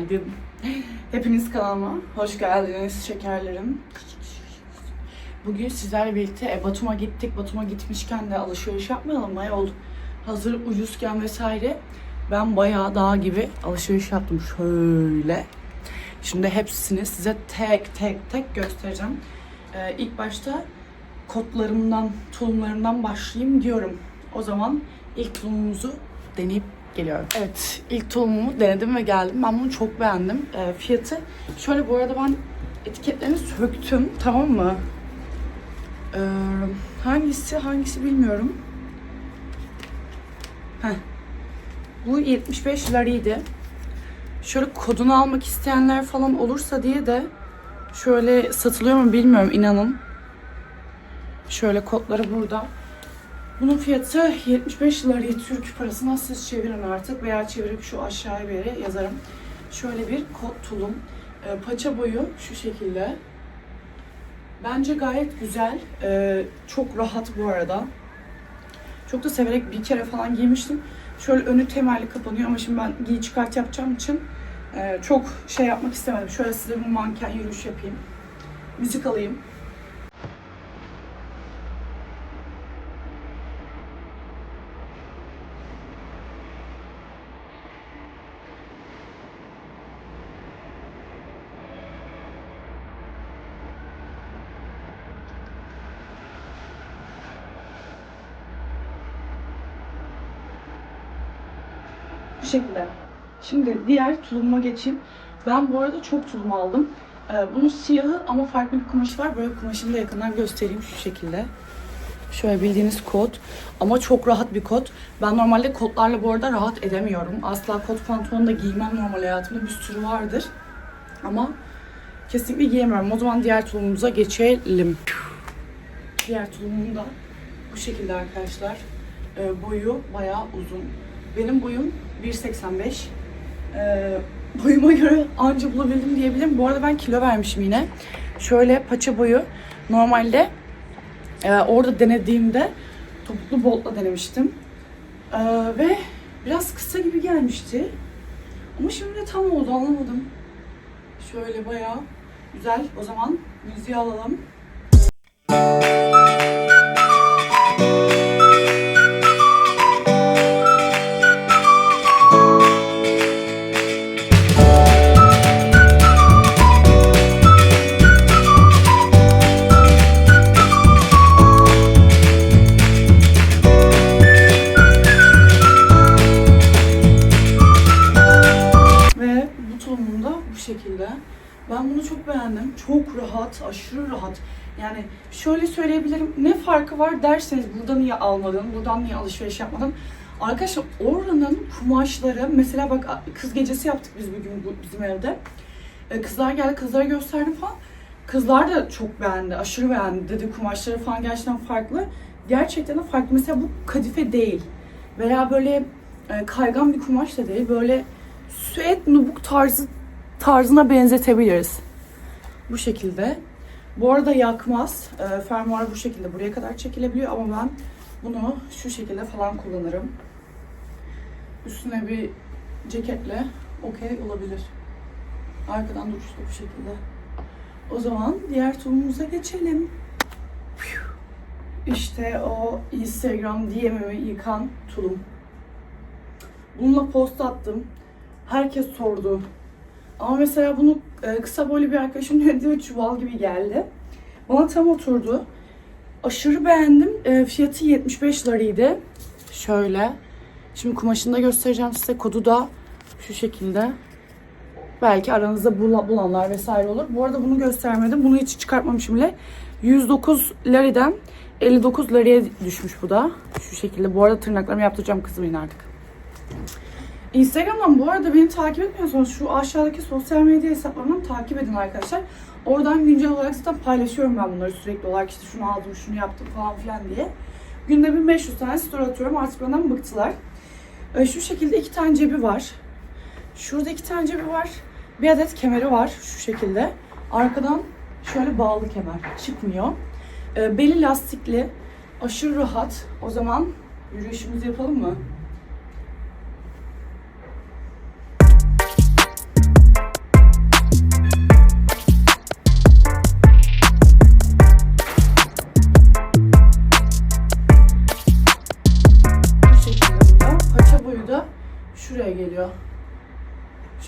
geldim. Hepiniz kanalıma hoş geldiniz şekerlerim. Bugün sizlerle birlikte e, Batum'a gittik. Batum'a gitmişken de alışveriş yapmayalım mı? Yol hazır ucuzken vesaire. Ben bayağı dağ gibi alışveriş yaptım şöyle. Şimdi hepsini size tek tek tek göstereceğim. Ee, ilk başta kotlarımdan, tulumlarımdan başlayayım diyorum. O zaman ilk tulumumuzu deneyip geliyorum. Evet, ilk tulumumu denedim ve geldim. Ben bunu çok beğendim. Ee, fiyatı şöyle bu arada ben etiketlerini söktüm, tamam mı? Ee, hangisi hangisi bilmiyorum. Heh. Bu 75 lariydi. Şöyle kodunu almak isteyenler falan olursa diye de şöyle satılıyor mu bilmiyorum inanın. Şöyle kodları burada. Bunun fiyatı 75 liraya Türk parasına siz çevirin artık veya çevirip şu aşağıya bir yere yazarım. Şöyle bir kot tulum. Ee, paça boyu şu şekilde. Bence gayet güzel. Ee, çok rahat bu arada. Çok da severek bir kere falan giymiştim. Şöyle önü temelli kapanıyor ama şimdi ben giy çıkart yapacağım için e, çok şey yapmak istemedim. Şöyle size bir manken yürüyüş yapayım. Müzik alayım. Şekilde. Şimdi diğer tulumuma geçeyim. Ben bu arada çok tulum aldım. Ee, bunun siyahı ama farklı bir kumaşı var. Böyle kumaşını da yakından göstereyim şu şekilde. Şöyle bildiğiniz kot. Ama çok rahat bir kot. Ben normalde kotlarla bu arada rahat edemiyorum. Asla kot pantolon da giymem normal hayatımda. Bir sürü vardır. Ama kesinlikle giyemiyorum. O zaman diğer tulumumuza geçelim. Diğer tulumum da bu şekilde arkadaşlar. Ee, boyu bayağı uzun. Benim boyum 1.85. Ee, boyuma göre anca bulabildim diyebilirim. Bu arada ben kilo vermişim yine. Şöyle paça boyu. Normalde e, orada denediğimde topuklu botla denemiştim. Ee, ve biraz kısa gibi gelmişti. Ama şimdi de tam oldu anlamadım. Şöyle bayağı güzel. O zaman müziği alalım. Ve Yani şöyle söyleyebilirim. Ne farkı var derseniz burada niye almadın, buradan niye alışveriş yapmadın? Arkadaşlar oranın kumaşları, mesela bak kız gecesi yaptık biz bugün bu- bizim evde. E, Kızlar geldi, kızlara gösterdim falan. Kızlar da çok beğendi, aşırı beğendi. Dedi kumaşları falan gerçekten farklı. Gerçekten de farklı. Mesela bu kadife değil. Veya böyle e, kaygan bir kumaş da değil. Böyle süet nubuk tarzı tarzına benzetebiliriz. Bu şekilde. Bu arada yakmaz. E, fermuar bu şekilde buraya kadar çekilebiliyor ama ben bunu şu şekilde falan kullanırım. Üstüne bir ceketle okey olabilir. Arkadan duruşta bu şekilde. O zaman diğer tulumumuza geçelim. İşte o Instagram DM'imi yıkan tulum. Bununla post attım. Herkes sordu. Ama mesela bunu e, kısa boylu bir arkadaşım dedi çuval gibi geldi. Bana tam oturdu. Aşırı beğendim. E, fiyatı 75 liraydı. Şöyle. Şimdi kumaşını da göstereceğim size. Kodu da şu şekilde. Belki aranızda bula- bulanlar vesaire olur. Bu arada bunu göstermedim. Bunu hiç çıkartmamışım bile. 109 liradan 59 liraya düşmüş bu da. Şu şekilde. Bu arada tırnaklarımı yaptıracağım kızmayın artık. Instagram'dan bu arada beni takip etmiyorsanız şu aşağıdaki sosyal medya hesaplarımdan takip edin arkadaşlar. Oradan güncel olarak zaten paylaşıyorum ben bunları sürekli olarak işte şunu aldım, şunu yaptım falan filan diye. Günde 1500 tane story atıyorum artık benden bıktılar. Ee, şu şekilde iki tane cebi var. Şurada iki tane cebi var. Bir adet kemeri var şu şekilde. Arkadan şöyle bağlı kemer çıkmıyor. Ee, beli lastikli. Aşırı rahat. O zaman yürüyüşümüzü yapalım mı?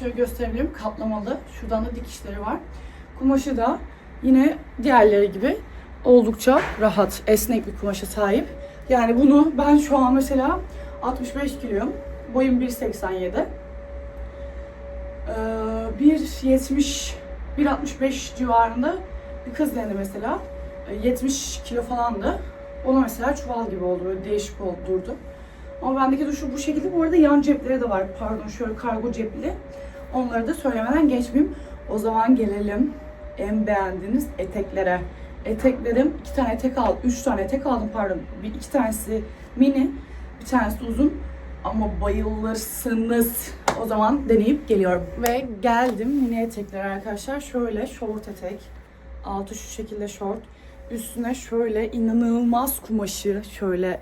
Gösterebilirim. Katlamalı. Şuradan da dikişleri var. Kumaşı da yine diğerleri gibi oldukça rahat, esnek bir kumaşa sahip. Yani bunu ben şu an mesela 65 kiloyum. Boyum 1.87. Ee, 1.70 1.65 civarında bir kız dendi mesela. Ee, 70 kilo falandı. Ona mesela çuval gibi oldu. Böyle değişik oldu, durdu. Ama bendeki de şu bu şekilde. Bu arada yan cepleri de var. Pardon şöyle kargo cepli. Onları da söylemeden geçmeyeyim. O zaman gelelim en beğendiğiniz eteklere. Eteklerim iki tane etek aldım. Üç tane etek aldım pardon. Bir iki tanesi mini. Bir tanesi uzun. Ama bayılırsınız. O zaman deneyip geliyorum. Ve geldim mini etekler arkadaşlar. Şöyle short etek. Altı şu şekilde short. Üstüne şöyle inanılmaz kumaşı. Şöyle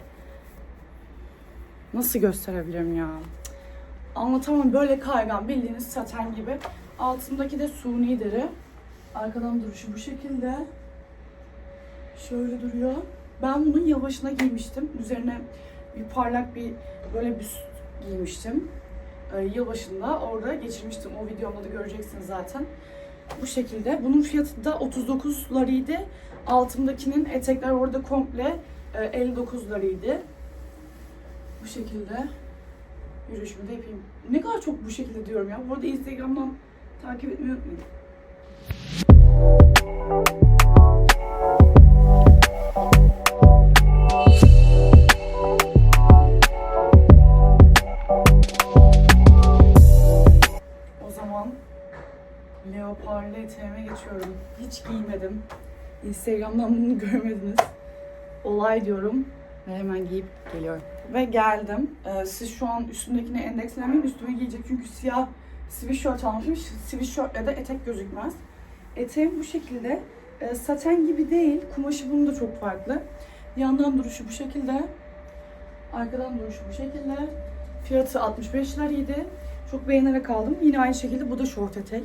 nasıl gösterebilirim ya? Anlatamam. Böyle kaygan bildiğiniz saten gibi. Altındaki de suni deri. Arkadan duruşu bu şekilde. Şöyle duruyor. Ben bunun yılbaşına giymiştim. Üzerine bir parlak bir böyle bir üst giymiştim. Ee, yılbaşında orada geçirmiştim. O videomda da göreceksiniz zaten. Bu şekilde. Bunun fiyatı da 39 larıydı. Altımdakinin etekler orada komple e, 59 larıydı. Bu şekilde. Yürüyüşümü de yapayım. Ne kadar çok bu şekilde diyorum ya. Bu arada Instagram'dan takip etmeyi unutmayın. O zaman leoparlı eteğime geçiyorum. Hiç giymedim. Instagram'dan bunu görmediniz. Olay diyorum ve hemen giyip geliyorum. Ve geldim. Ee, siz şu an üstündekine endekslemeyin. Üstüme giyecek çünkü siyah sweatshirt almışım. Sweatshirtle de etek gözükmez. Eteğim bu şekilde. Ee, saten gibi değil. Kumaşı bunun da çok farklı. Yandan duruşu bu şekilde. Arkadan duruşu bu şekilde. Fiyatı 65 liraydı. Çok beğenerek aldım. Yine aynı şekilde bu da şort etek.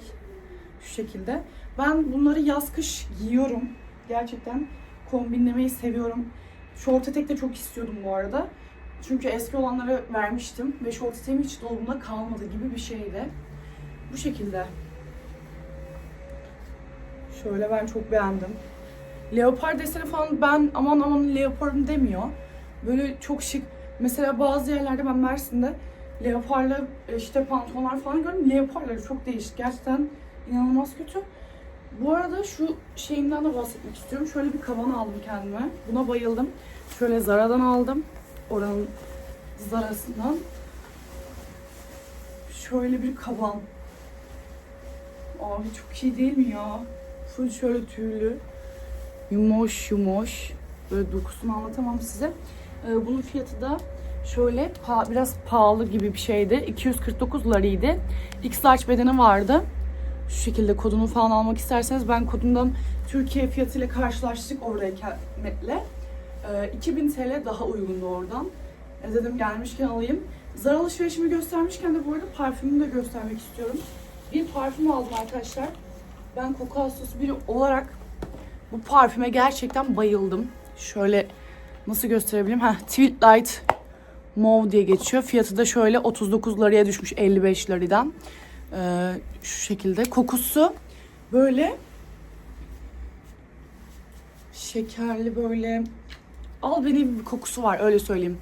Şu şekilde. Ben bunları yaz kış giyiyorum. Gerçekten kombinlemeyi seviyorum. Şort etek de çok istiyordum bu arada. Çünkü eski olanları vermiştim ve şort eteğim hiç dolabımda kalmadı gibi bir şeydi. Bu şekilde. Şöyle ben çok beğendim. Leopar deseni falan ben aman aman leoparım demiyor. Böyle çok şık. Mesela bazı yerlerde ben Mersin'de leoparlı e, işte pantolonlar falan gördüm. Leoparları çok değişik. Gerçekten inanılmaz kötü. Bu arada şu şeyimden de bahsetmek istiyorum. Şöyle bir kavan aldım kendime. Buna bayıldım. Şöyle Zara'dan aldım. Oranın Zara'sından. Şöyle bir kavan. Abi çok iyi değil mi ya? Full şöyle tüylü. Yumoş yumoş. Böyle dokusunu anlatamam size. Ee, bunun fiyatı da şöyle pa- biraz pahalı gibi bir şeydi. 249 larıydı. X large bedeni vardı. Şu şekilde kodunu falan almak isterseniz ben kodundan Türkiye fiyatıyla karşılaştık oradayken Met'le. Ee, 2000 TL daha uygundu oradan. E dedim gelmişken alayım. Zar alışverişimi göstermişken de bu arada parfümümü de göstermek istiyorum. Bir parfüm aldım arkadaşlar. Ben koku hastası biri olarak bu parfüme gerçekten bayıldım. Şöyle nasıl gösterebilirim? Ha, Tweet Light Mauve diye geçiyor. Fiyatı da şöyle 39 liraya düşmüş 55 liradan. Ee, şu şekilde. Kokusu böyle şekerli böyle al beni bir kokusu var öyle söyleyeyim.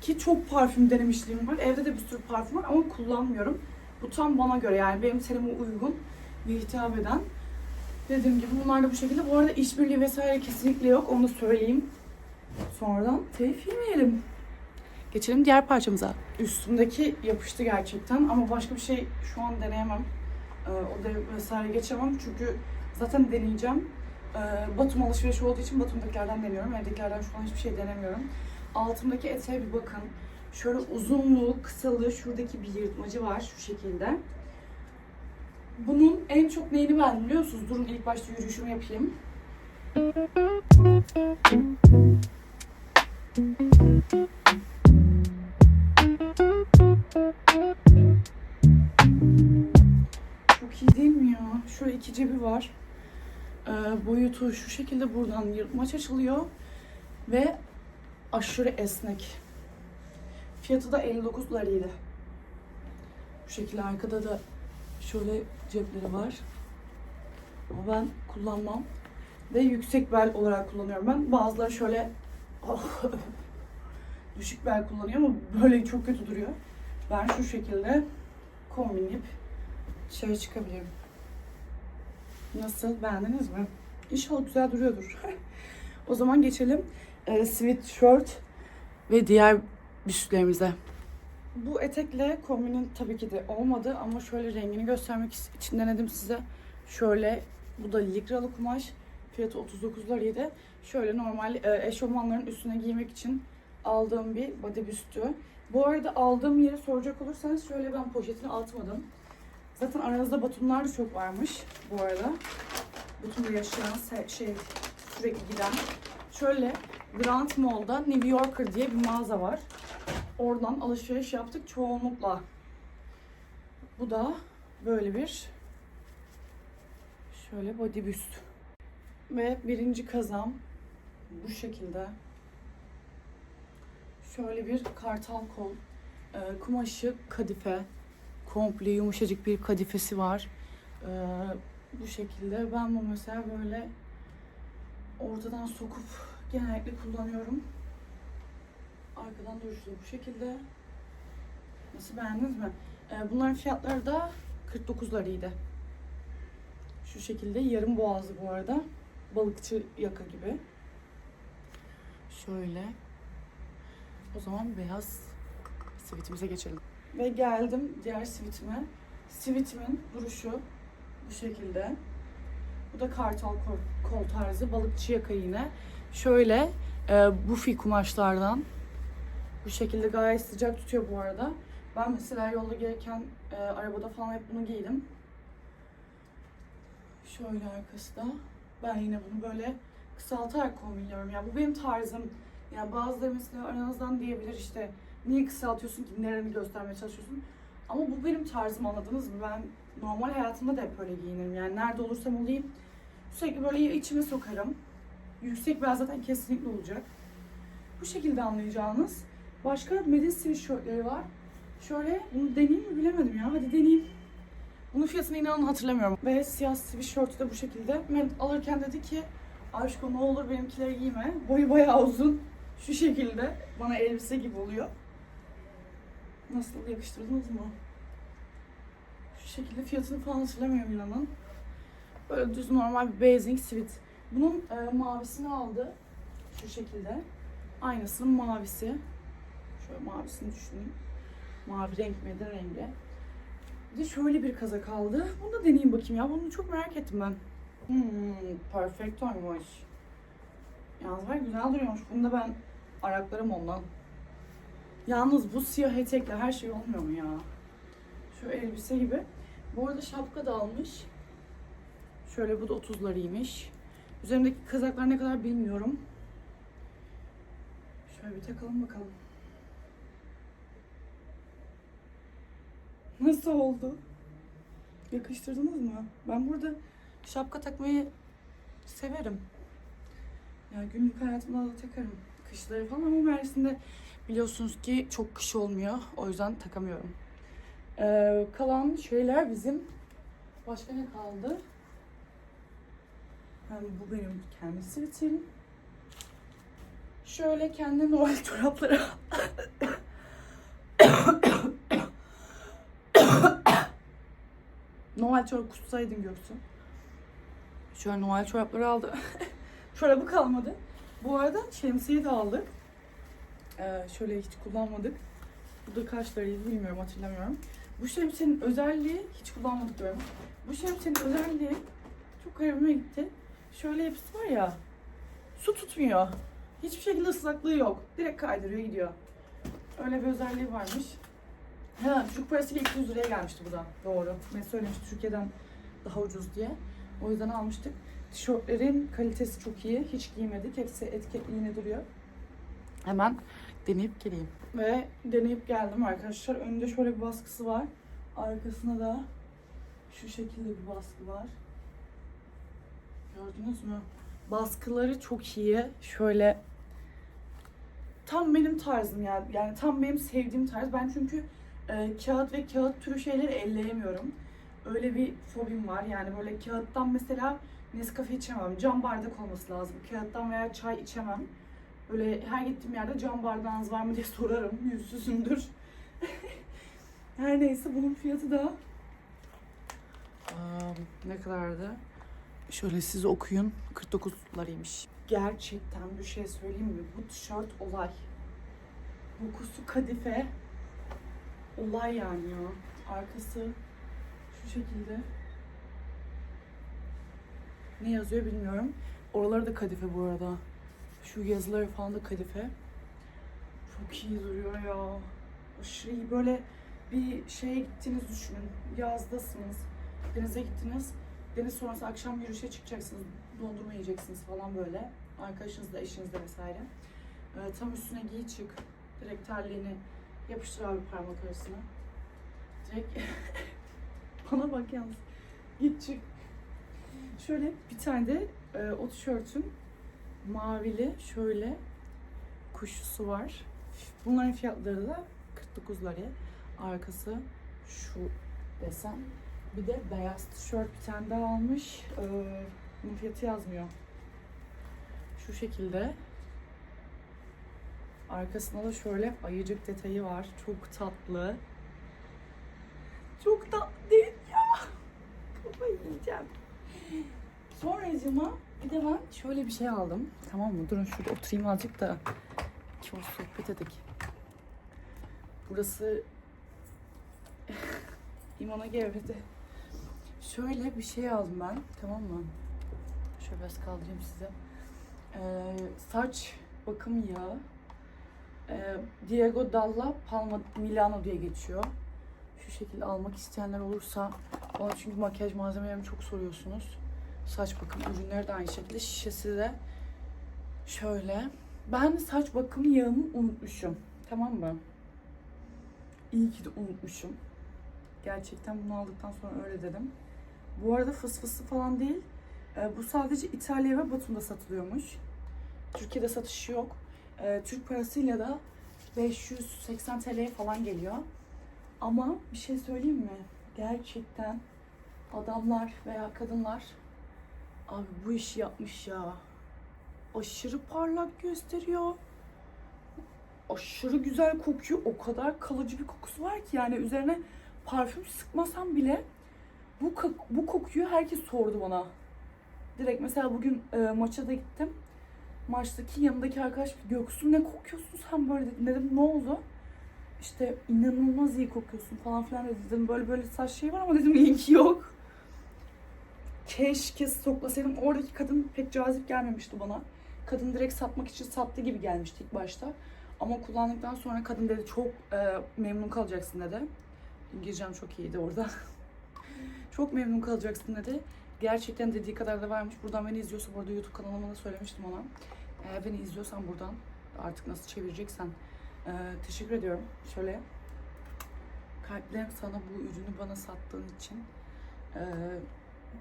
Ki çok parfüm denemişliğim var. Evde de bir sürü parfüm var ama kullanmıyorum. Bu tam bana göre yani benim tenime uygun bir hitap eden. Dediğim gibi bunlar da bu şekilde. Bu arada işbirliği vesaire kesinlikle yok. Onu da söyleyeyim. Sonradan telif yemeyelim. Geçelim diğer parçamıza. Üstümdeki yapıştı gerçekten ama başka bir şey şu an deneyemem. Ee, o da vesaire geçemem çünkü zaten deneyeceğim. Ee, Batum alışverişi olduğu için Batum'dakilerden deniyorum. Evdekilerden şu an hiçbir şey denemiyorum. Altımdaki eteğe bir bakın. Şöyle uzunluğu, kısalığı, şuradaki bir yırtmacı var şu şekilde. Bunun en çok neyini beğendim biliyor musunuz? Durun ilk başta yürüyüşümü yapayım. İyi değil mi ya? Şöyle iki cebi var. Ee, boyutu şu şekilde buradan yırtmaç açılıyor. Ve aşırı esnek. Fiyatı da 59 larıydı. Bu şekilde arkada da Şöyle cepleri var. Ama ben kullanmam. Ve yüksek bel olarak kullanıyorum ben. Bazıları şöyle düşük bel kullanıyor ama böyle çok kötü duruyor. Ben şu şekilde kombinleyip dışarı çıkabilirim. Nasıl? Beğendiniz mi? İnşallah güzel duruyordur. o zaman geçelim e, sweatshirt ve diğer büstlerimize. Bu etekle kombinin tabii ki de olmadı ama şöyle rengini göstermek için denedim size. Şöyle bu da likralı kumaş. Fiyatı 39 liraydı. Şöyle normal e, eşofmanların üstüne giymek için aldığım bir body büstü. Bu arada aldığım yeri soracak olursanız şöyle ben poşetini atmadım. Zaten aranızda Batumlar da çok varmış bu arada. Batum'da yaşayan, şey sürekli giden. Şöyle Grand Mall'da New Yorker diye bir mağaza var. Oradan alışveriş yaptık çoğunlukla. Bu da böyle bir şöyle body büst. Ve birinci kazam bu şekilde. Şöyle bir kartal kol. Ee, kumaşı kadife. Komple yumuşacık bir kadifesi var. Ee, bu şekilde. Ben bu mesela böyle ortadan sokup genellikle kullanıyorum. Arkadan duruşu bu şekilde. Nasıl beğendiniz mi? Ee, bunların fiyatları da 49 liraydı. Şu şekilde yarım boğazlı bu arada. Balıkçı yaka gibi. Şöyle. O zaman beyaz sivitimize geçelim. Ve geldim diğer sivitime. Sivitimin duruşu bu şekilde. Bu da kartal kol, kol tarzı balıkçı yaka yine. Şöyle e, bufi kumaşlardan bu şekilde gayet sıcak tutuyor bu arada. Ben mesela yolda gelirken e, arabada falan hep bunu giydim. Şöyle arkası da. Ben yine bunu böyle kısaltarak kombinliyorum. Ya bu benim tarzım. Ya bazıları mesela aranızdan diyebilir işte niye kısaltıyorsun ki nereni göstermeye çalışıyorsun. Ama bu benim tarzım anladınız mı? Ben normal hayatımda da hep böyle giyinirim. Yani nerede olursam olayım sürekli böyle içime sokarım. Yüksek bel zaten kesinlikle olacak. Bu şekilde anlayacağınız. Başka medis sweatshirtleri var. Şöyle bunu deneyeyim mi bilemedim ya. Hadi deneyeyim. Bunun fiyatını inanın hatırlamıyorum. Ve siyah sweatshirt de bu şekilde. Ben alırken dedi ki aşkım ne olur benimkileri giyme. Boyu bayağı uzun. Şu şekilde bana elbise gibi oluyor. Nasıl yakıştırdınız mı? Şu şekilde fiyatını falan hatırlamıyorum inanın. Böyle düz normal bir basic sweat. Bunun e, mavisini aldı. Şu şekilde. Aynısının mavisi. Şöyle mavisini düşüneyim. Mavi renk midir rengi. Bir de şöyle bir kazak aldı. Bunu da deneyeyim bakayım ya. Bunu çok merak ettim ben. Hmm, perfectoymuş. Yalnız var güzel duruyormuş. Bunu da ben araklarım ondan. Yalnız bu siyah etekle her şey olmuyor mu ya? Şu elbise gibi. Bu arada şapka da almış. Şöyle bu da 30'larıymış. Üzerimdeki kazaklar ne kadar bilmiyorum. Şöyle bir takalım bakalım. Nasıl oldu? Yakıştırdınız mı? Ben burada şapka takmayı severim. Ya günlük hayatımda da takarım. Kışları falan ama Mersin'de biliyorsunuz ki çok kış olmuyor. O yüzden takamıyorum. Ee, kalan şeyler bizim. Başka ne kaldı? Yani bu benim kendi sivitim. Şöyle kendi Noel çorapları Noel çorap kutsaydın Göksu. Şöyle Noel çorapları aldı. Çorabı kalmadı. Bu arada şemsiye de aldık. Ee, şöyle hiç kullanmadık. Bu da kaç liraydı bilmiyorum hatırlamıyorum. Bu şemsiyenin özelliği hiç kullanmadık diyorum. Bu şemsiyenin özelliği çok garibime gitti. Şöyle yapısı var ya. Su tutmuyor. Hiçbir şekilde ıslaklığı yok. Direkt kaydırıyor gidiyor. Öyle bir özelliği varmış. Ha, Türk parasıyla 200 liraya gelmişti bu da. Doğru. Ben söylemiştim Türkiye'den daha ucuz diye. O yüzden almıştık. Tişörtlerin kalitesi çok iyi. Hiç giymedik. Hepsi etiketli yine duruyor. Hemen deneyip geleyim. Ve deneyip geldim arkadaşlar. Önünde şöyle bir baskısı var. Arkasında da şu şekilde bir baskı var. Gördünüz mü? Baskıları çok iyi. Şöyle tam benim tarzım yani. Yani tam benim sevdiğim tarz. Ben çünkü e, kağıt ve kağıt türü şeyleri elleyemiyorum. Öyle bir fobim var. Yani böyle kağıttan mesela Nescafe içemem. Cam bardak olması lazım. Kağıttan veya çay içemem. Böyle her gittiğim yerde cam bardağınız var mı diye sorarım. Yüzsüzümdür. her neyse bunun fiyatı da Aa, ne kadardı? Şöyle siz okuyun. 49 dolarıymış. Gerçekten bir şey söyleyeyim mi? Bu tişört olay. Dokusu kadife. Olay yani ya. Arkası şu şekilde. Ne yazıyor bilmiyorum. Oraları da kadife bu arada. Şu yazıları falan da kadife. Çok iyi duruyor ya. Aşırı iyi. Böyle bir şeye gittiniz düşünün. Yazdasınız. Denize gittiniz. Deniz sonrası akşam yürüyüşe çıkacaksınız. Dondurma yiyeceksiniz falan böyle. Arkadaşınızla, eşinizle vesaire. Ee, tam üstüne giy çık. Direkt terliğini yapıştır abi parmak arasına. Direkt bana bak yalnız. Git çık. Şöyle bir tane de e, o tişörtün mavili şöyle kuşlusu var. Bunların fiyatları da 49 lira. Arkası şu desem. Bir de beyaz tişört bir tane daha almış. Ee, bunun fiyatı yazmıyor. Şu şekilde. Arkasında da şöyle ayıcık detayı var. Çok tatlı. Çok tatlı değil ya. Kafayı yiyeceğim. Sonracıma bir de ben şöyle bir şey aldım. Tamam mı? Durun şurada oturayım azıcık da iki hoş sohbet edelim. Burası İmana gevredi. Şöyle bir şey aldım ben. Tamam mı? Şöyle biraz kaldırayım size. Ee, saç bakım yağı. Ee, Diego Dalla Palma Milano diye geçiyor. Şu şekilde almak isteyenler olursa bana çünkü makyaj malzemelerimi çok soruyorsunuz. Saç bakım ürünleri de aynı şekilde. Şişesi de şöyle. Ben saç bakım yağımı unutmuşum. Tamam mı? İyi ki de unutmuşum. Gerçekten bunu aldıktan sonra öyle dedim. Bu arada fıs fıslı falan değil. Ee, bu sadece İtalya ve Batum'da satılıyormuş. Türkiye'de satışı yok. Ee, Türk parasıyla da 580 TL'ye falan geliyor. Ama bir şey söyleyeyim mi? Gerçekten adamlar veya kadınlar abi bu işi yapmış ya. Aşırı parlak gösteriyor. Aşırı güzel kokuyor. O kadar kalıcı bir kokusu var ki yani üzerine parfüm sıkmasam bile bu bu kokuyu herkes sordu bana. Direkt mesela bugün e, maça da gittim. Maçtaki yanındaki arkadaş Göksu ne kokuyorsun sen böyle dedi. Dedim ne oldu? İşte inanılmaz iyi kokuyorsun falan filan dedi. Dedim böyle böyle saç şey var ama dedim iyi ki yok. Keşke stoklasaydım. Oradaki kadın pek cazip gelmemişti bana. Kadın direkt satmak için sattı gibi gelmişti ilk başta. Ama kullandıktan sonra kadın dedi çok e, memnun kalacaksın dedi. İngilizcem çok iyiydi orada. çok memnun kalacaksın dedi. Gerçekten dediği kadar da varmış. Buradan beni izliyorsa burada YouTube kanalıma da söylemiştim ona. Eğer beni izliyorsan buradan artık nasıl çevireceksen e, teşekkür ediyorum. Şöyle kalplerim sana bu ürünü bana sattığın için. E,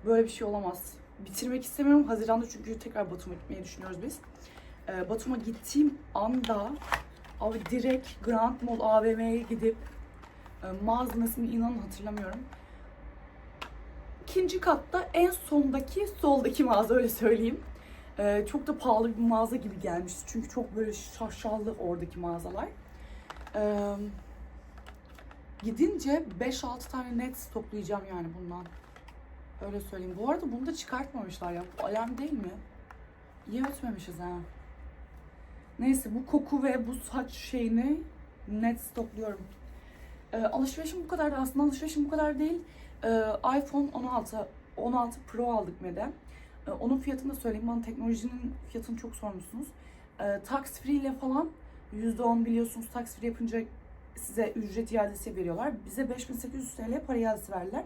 böyle bir şey olamaz. Bitirmek istemiyorum. Haziranda çünkü tekrar Batum'a gitmeyi düşünüyoruz biz. E, Batum'a gittiğim anda abi direkt Grand Mall AVM'ye gidip e, malzemesini inanın hatırlamıyorum. İkinci katta en sondaki soldaki mağaza öyle söyleyeyim. E, çok da pahalı bir mağaza gibi gelmişti. Çünkü çok böyle şaşalı oradaki mağazalar. E, gidince 5-6 tane net stoklayacağım yani bundan. Öyle söyleyeyim. Bu arada bunu da çıkartmamışlar ya. Bu alarm değil mi? İyi ötmemişiz ha. Neyse bu koku ve bu saç şeyini net stokluyorum. Ee, alışverişim bu kadar aslında alışverişim bu kadar değil. Ee, iPhone 16 16 Pro aldık Mede. Ee, onun fiyatını da söyleyeyim. Bana teknolojinin fiyatını çok sormuşsunuz. Ee, tax free ile falan %10 biliyorsunuz tax free yapınca size ücret iadesi veriyorlar. Bize 5800 TL para iadesi verdiler.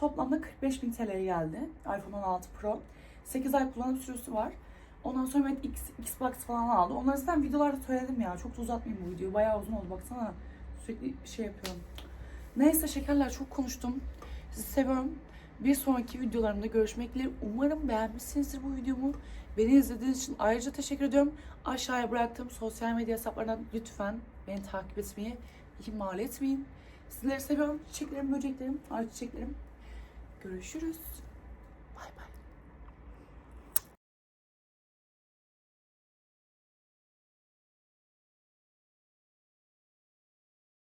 Toplamda 45.000 TL'ye geldi. iPhone 16 Pro. 8 ay kullanım süresi var. Ondan sonra ben X, Xbox falan aldı. Onları zaten videolarda söyledim ya. Çok da uzatmayayım bu videoyu. Bayağı uzun oldu baksana. Sürekli şey yapıyorum. Neyse şekerler çok konuştum. Sizi seviyorum. Bir sonraki videolarımda görüşmek dileğiyle. Umarım beğenmişsinizdir bu videomu. Beni izlediğiniz için ayrıca teşekkür ediyorum. Aşağıya bıraktığım sosyal medya hesaplarından lütfen beni takip etmeyi ihmal etmeyin. Sizleri seviyorum. Çiçeklerim, böceklerim, ay çiçeklerim. Görüşürüz.